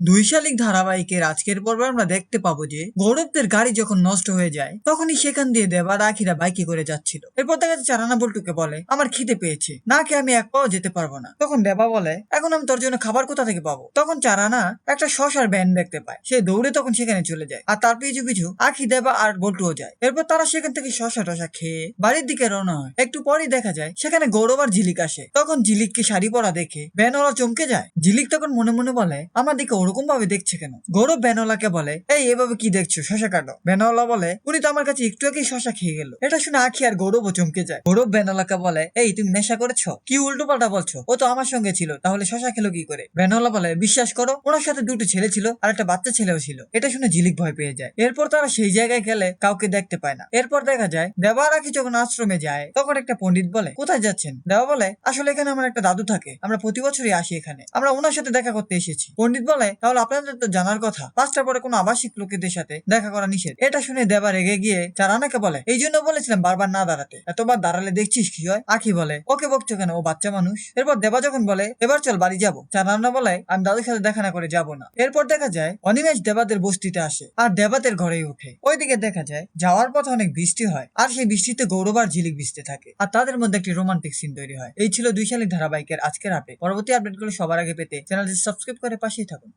দুই শালিক ধারাবাহিকের আজকের পর্বে আমরা দেখতে পাবো যে গৌরবদের গাড়ি যখন নষ্ট হয়ে যায়, তখনই সেখান দিয়ে দেবা রাখিরা বাইকে করে যাচ্ছিল। এরপর দেখা যাচ্ছে চারানা বল্টুকে বলে, আমার খিদে পেয়েছে, না খেয়ে আমি এক পাও যেতে পারব না। তখন দেবা বলে, এখন আমি তোর জন্য খাবার কোথা থেকে পাবো? তখন চারানা একটা শশার ব্যান দেখতে পায়। সে দৌড়ে তখন সেখানে চলে যায় আর তার পিছু পিছু আখি, দেবা আর বল্টুও যায়। এরপর তারা সেখান থেকে শশা টশা খেয়ে বাড়ির দিকে রওনা হয়। একটু পরেই দেখা যায়, সেখানে গৌরব আর ঝিলিক আসে। তখন ঝিলিককে শাড়ি পরা দেখে ব্যানওয়ালা চমকে যায়। ঝিলিক তখন মনে মনে বলে, আমার দিকে ওরকম ভাবে দেখছে কেন? গৌরব ব্যানওয়ালাকে বলে, এই, এভাবে কি দেখছ? শশা কাটো। ব্যানওয়ালা বলে, উনি তো আমার কাছে একটু আগেই শশা খেয়ে গেল। এটা শুনে আখি আর গৌরবও চমকে যায়। গৌরব ব্যানওয়ালাকে বলে, এই, তুমি নেশা করেছ? কি উল্টো পাল্টা বলছো? ও তো আমার সঙ্গে ছিল, তাহলে শশা খেলো কি করে? বেনলা বলে, বিশ্বাস করো, ওনার সাথে দুটো ছেলে ছিল আর একটা বাচ্চা ছেলেও ছিল। এটা শুনে ঝিলিক ভয় পেয়ে যায়। এরপর তারা সেই জায়গায় গেলে কাউকে দেখতে পায় না। এরপর দেখা যায় দেবা আর আখি যখন আশ্রমে যায়, তখন একটা পণ্ডিত বলে, কোথায় যাচ্ছেন? দেবা বলে, আসলে এখানে আমার একটা দাদু থাকে। আমরা প্রতি বছরই আসি এখানে। আমরা ওনার সাথে দেখা করতে এসেছি। পণ্ডিত বলে তাহলে আপনাদের তো জানার কথা। পাঁচটার পরে কোনো আবাসিক লোকেদের সাথে দেখা করা নিষেধ। এটা শুনে দেবা রেগে গিয়ে চারানাকে বলে, এই জন্য বলেছিলাম বারবার না দাঁড়াতে। এতবার দাঁড়ালে দেখছিস কি হয়? আখি বলে, ওকে বকছো কেন, ও বাচ্চা মানুষ? এরপর দেবা যখন বলে, এবার চল বাড়ি যাব। চারানা বলে আমি দাদুর সাথে দেখা না করে যাব না। এরপর দেখা যায়, অনিমেষ দেবাদের বস্তিতে আসে আর দেবাদের ঘরেই ওঠে। ওইদিকে দেখা যায়, যাওয়ার পথে অনেক বৃষ্টি হয় আর সেই বৃষ্টিতে গৌরব আর ঝিলিক বৃষ্টি থাকে আর তাদের মধ্যে একটি রোমান্টিক সিন তৈরি হয়। এই ছিল দুই শালিক ধারাবাহিকের আজকের আপডেট পরবর্তী আপডেটগুলো সবার আগে পেতে চ্যানেলটি সাবস্ক্রাইব করে পাশেই থাকুন।